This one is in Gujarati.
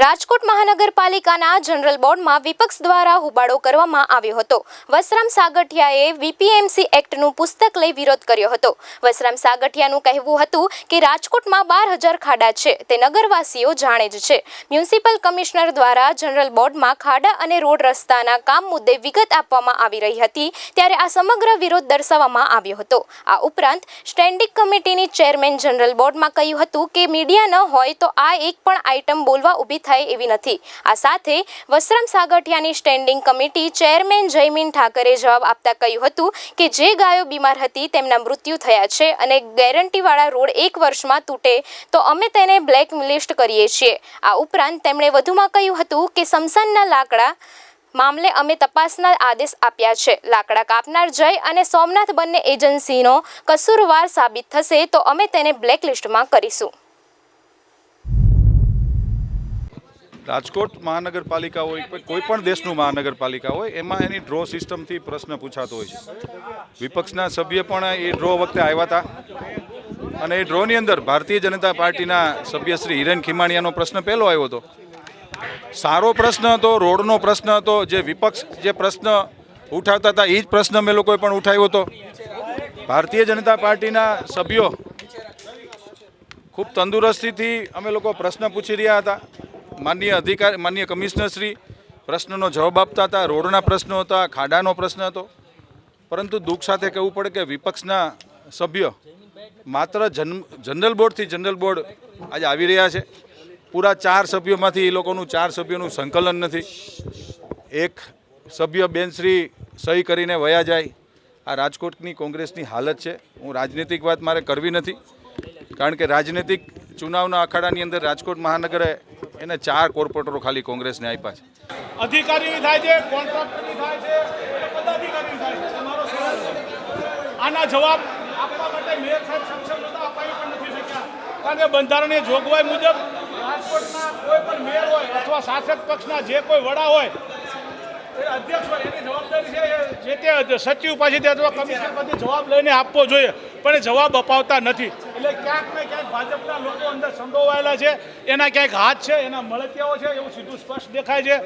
રાજકોટ મહાનગરપાલિકાના જનરલ બોર્ડમાં વિપક્ષ દ્વારા હુબાળો કરવામાં આવ્યો હતો. વસરામ સાગઠિયાએ વીપીએમસી એક્ટનું પુસ્તક લઈ વિરોધ કર્યો હતો. વસરામ સાગઠિયાનું કહેવું હતું કે રાજકોટમાં બાર હજાર ખાડા છે, તે નગરવાસીઓ જાણે જ છે. મ્યુનિસિપલ કમિશનર દ્વારા જનરલ બોર્ડમાં ખાડા અને રોડ રસ્તાના કામ મુદ્દે વિગત આપવામાં આવી રહી હતી, ત્યારે આ સમગ્ર વિરોધ દર્શાવવામાં આવ્યો હતો. આ ઉપરાંત, સ્ટેન્ડિંગ કમિટીની ચેરમેન જનરલ બોર્ડમાં કહ્યું હતું કે મીડિયા ન હોય તો આ એક પણ આઇટમ બોલવા ઊભી થાય એવી નથી. આ સાથે વસરામ સાગઠિયાની standing committee chairman Jaymin Thackeray જવાબ આપતા કહ્યું હતું કે જે ગાયો બીમાર હતી તેમના મૃત્યુ થયા છે અને ગેરંટીવાળા રોડ એક વર્ષમાં તૂટે તો અમે તેને બ્લેક લિસ્ટ કરીએ છીએ. આ ઉપરાંત તેમણે વધુમાં કહ્યું હતું કે સમસાનના લાકડા મામલે અમે તપાસના આદેશ આપ્યા છે. લાકડા કાપનાર જય અને સોમનાથ બંને એજન્સીનો કસૂરવાર સાબિત થશે તો અમે તેને બ્લેક લિસ્ટમાં કરીશું. રાજકોટ મહાનગરપાલિકા હોય કોઈ પણ દેશનું મહાનગરપાલિકા હોય, એમાં એની ડ્રો સિસ્ટમથી પ્રશ્ન પૂછાતો હોય છે. વિપક્ષના સભ્ય પણ એ ડ્રો વખતે આવ્યા હતા. અને એ ડ્રોની અંદર ભારતીય જનતા પાર્ટીના સભ્ય શ્રી હિરેન ખીમાણીયાનો પ્રશ્ન પહેલો આવ્યો હતો. સારો પ્રશ્ન હતો, રોડનો પ્રશ્ન હતો, જે વિપક્ષ જે પ્રશ્ન ઉઠાવતા હતા એ જ પ્રશ્ન મેં લોકોએ પણ ઉઠાવ્યો હતો. ભારતીય જનતા પાર્ટીના સભ્યો ખૂબ તંદુરસ્તીથી અમે લોકો પ્રશ્ન પૂછી રહ્યા હતા. માનનીય અધિકાર માન્ય કમિશનરશ્રી પ્રશ્નનો જવાબ આપતા હતા, રોડના પ્રશ્નો હતા, ખાડાનો પ્રશ્ન હતો. પરંતુ દુઃખ સાથે કહેવું પડે કે વિપક્ષના સભ્ય માત્ર જન, જનરલ બોર્ડથી જનરલ બોર્ડ આજે આવી રહ્યા છે. પૂરા ચાર સભ્યોમાંથી એ લોકોનું, ચાર સભ્યોનું સંકલન નથી. એક સભ્ય બેનશ્રી સહી કરીને વયા જાય. આ રાજકોટની કોંગ્રેસની હાલત છે. હું રાજનીતિક વાત મારે કરવી નથી. કારણ કે રાજનીતિક ચુનાવના અખાડાની અંદર રાજકોટ મહાનગરે એને ચાર કોર્પોરેટરો ખાલી કોંગ્રેસને આપ્યા છે. અધિકારીની થાય છે. આના જવાબ આપવા માટે મેયર સાહેબ સક્ષમ નતા અપાઈ પણ નથી શક્યા. કારણ કે બંધારણીય જોગવાઈ મુજબ રાજકોટના કોઈ પણ મેયર હોય અથવા શાસક પક્ષના જે કોઈ વડા હોય અધ્યક્ષ એની જવાબદારી છે જે તે સચિવ પાસેથી અથવા કમિશનર પાસેથી જવાબ લઈને આપવો જોઈએ. પણ એ જવાબ અપાવતા નથી. એટલે ક્યાંક ને ક્યાંક ભાજપના લોકો અંદર સંડોવાયેલા છે. એના ક્યાંક હાથ છે, એના મળતિયાઓ છે, એવું સીધું સ્પષ્ટ દેખાય છે.